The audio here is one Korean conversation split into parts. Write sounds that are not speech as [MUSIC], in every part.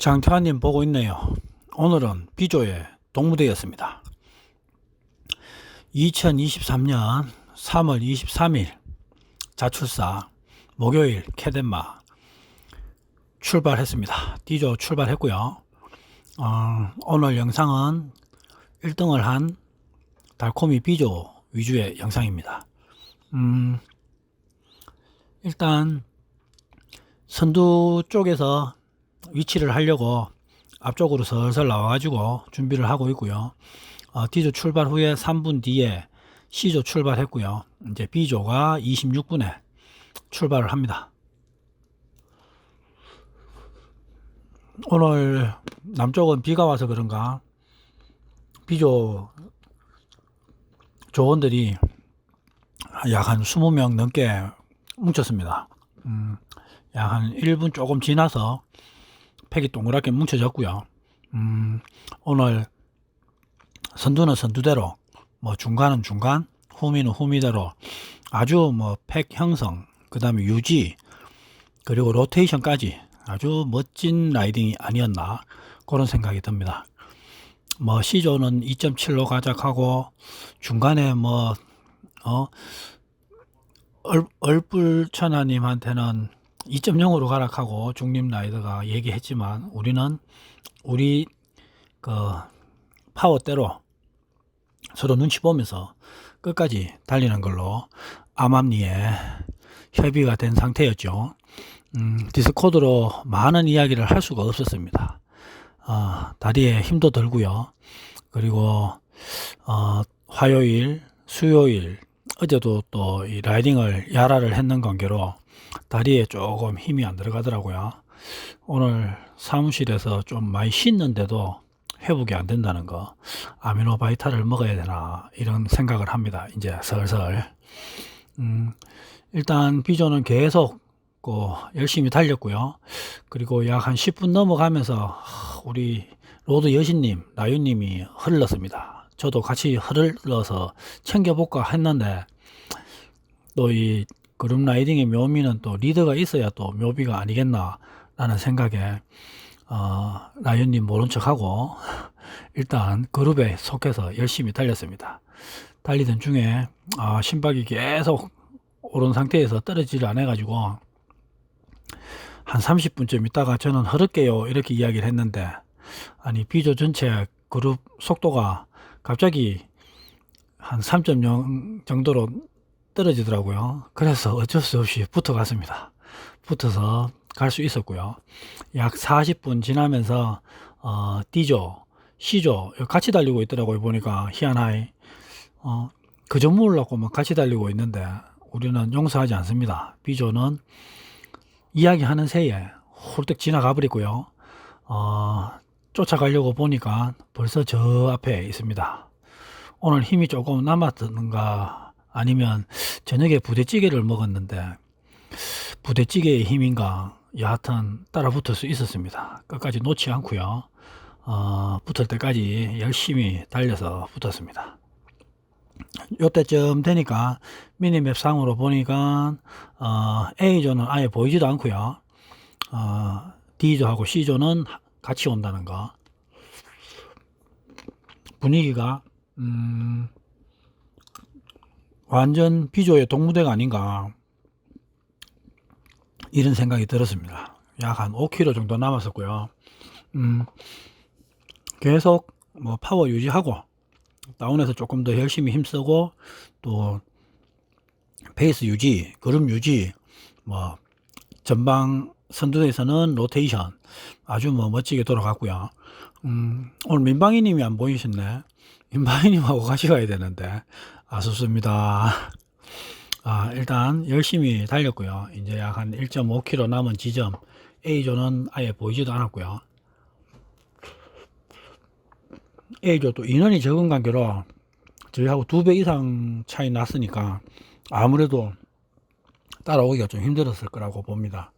장태환님 보고 있네요. 오늘은 비조의 동무대였습니다. 2023년 3월 23일 자출사 목요일 캐덴마 출발했습니다. D조 출발했고요. 어, 오늘 영상은 1등을 한 달콤이 B조 위주의 영상입니다. 음, 일단 선두 쪽에서 위치를 하려고 앞쪽으로 슬슬 나와가지고 준비를 하고 있고요. 어, D조 출발 후에 3분 뒤에 C조 출발했고요. 이제 B조가 26분에 출발을 합니다. 오늘 남쪽은 비가 와서 그런가 B조 조원들이 약 한 20명 넘게 뭉쳤습니다. 음, 약 한 1분 조금 지나서 팩이 동그랗게 뭉쳐졌고요. 음, 오늘 선두는 선두대로, 뭐 중간은 중간, 후미는 후미대로 아주 뭐 팩 형성, 그 다음에 유지, 그리고 로테이션까지 아주 멋진 라이딩이 아니었나 그런 생각이 듭니다. 뭐 C조는 2.7로 가작하고 중간에 뭐 어, 얼, 얼뿔천하님한테는 2.0으로 가락하고 중립 라이더가 얘기했지만 우리는 우리 그 파워대로 서로 눈치 보면서 끝까지 달리는 걸로 암암리에 협의가 된 상태였죠. 음, 디스코드로 많은 이야기를 할 수가 없었습니다. 어, 다리에 힘도 들고요. 그리고 어, 화요일, 수요일, 어제도 또 이 라이딩을 야라를 했는 관계로 다리에 조금 힘이 안 들어가더라고요. 오늘 사무실에서 좀 많이 씻는데도 회복이 안 된다는 거. 아미노 바이탈을 먹어야 되나 이런 생각을 합니다. 이제 슬슬. 음, 일단 비조는 계속 그 열심히 달렸고요. 그리고 약 한 10분 넘어가면서 우리 로드 여신님, 나윤님이 흘렀습니다. 저도 같이 흘러서 챙겨볼까 했는데 또 이 그룹 라이딩의 묘미는 또 리더가 있어야 또 묘비가 아니겠나 라는 생각에 어, 라윤님 모른 척하고 [LAUGHS] 일단 그룹에 속해서 열심히 달렸습니다. 달리던 중에 아, 심박이 계속 오른 상태에서 떨어지질 않아 가지고 한 30분쯤 있다가 저는 흐를게요 이렇게 이야기를 했는데 아니 비조 전체 그룹 속도가 갑자기 한 3.0 정도로 떨어지더라고요. 그래서 어쩔 수 없이 붙어 갔습니다. 붙어서 갈 수 있었고요. 약 40분 지나면서 어, D조, C조 같이 달리고 있더라고요. 보니까 희한하이 어, 그저 모으려고 막 같이 달리고 있는데 우리는 용서하지 않습니다. B조는 이야기하는 새에 홀딱 지나가 버리고요. 어, 쫓아가려고 보니까 벌써 저 앞에 있습니다. 오늘 힘이 조금 남았던가 아니면 저녁에 부대찌개를 먹었는데 부대찌개의 힘인가 여하튼 따라 붙을 수 있었습니다. 끝까지 놓지 않고요. 어, 붙을 때까지 열심히 달려서 붙었습니다. 요때쯤 되니까 미니맵 상으로 보니까 어, A조는 아예 보이지도 않고요. 어, D조하고 C조는 같이 온다는 거. 분위기가 음, 완전 B조의 동무대가 아닌가 이런 생각이 들었습니다. 약 한 5km 정도 남았었고요. 음, 계속 뭐 파워 유지하고 다운에서 조금 더 열심히 힘쓰고 또 페이스 유지, 그룹 유지, 뭐 전방 선두에서는 로테이션 아주 뭐 멋지게 돌아갔고요. 음, 오늘 민방위님이 안 보이셨네. 민방위님하고 같이 가야 되는데 아쉽습니다. 아, 일단 열심히 달렸고요. 이제 약 한 1.5km 남은 지점 A조는 아예 보이지도 않았고요. A조 또 인원이 적은 관계로 저희하고 두 배 이상 차이 났으니까 아무래도 따라오기가 좀 힘들었을 거라고 봅니다.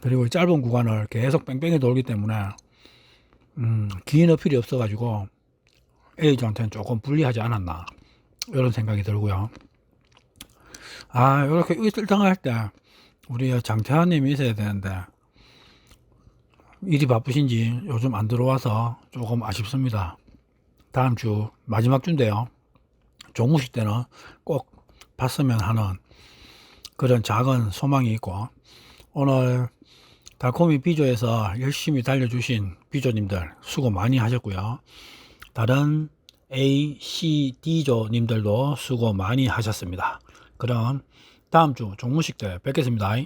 그리고 짧은 구간을 계속 뺑뺑이 돌기 때문에 음, 긴 어필이 없어가지고 A조한테는 조금 불리하지 않았나 이런 생각이 들고요. 아 이렇게 1등 할때 우리 장태환님이 있어야 되는데 일이 바쁘신지 요즘 안 들어와서 조금 아쉽습니다. 다음 주 마지막 주인데요. 종무식 때는 꼭 봤으면 하는 그런 작은 소망이 있고 오늘 달콤이 비조에서 열심히 달려주신 비조님들 수고 많이 하셨고요. 다른 A, C, D조님들도 수고 많이 하셨습니다. 그럼 다음 주 종무식 때 뵙겠습니다.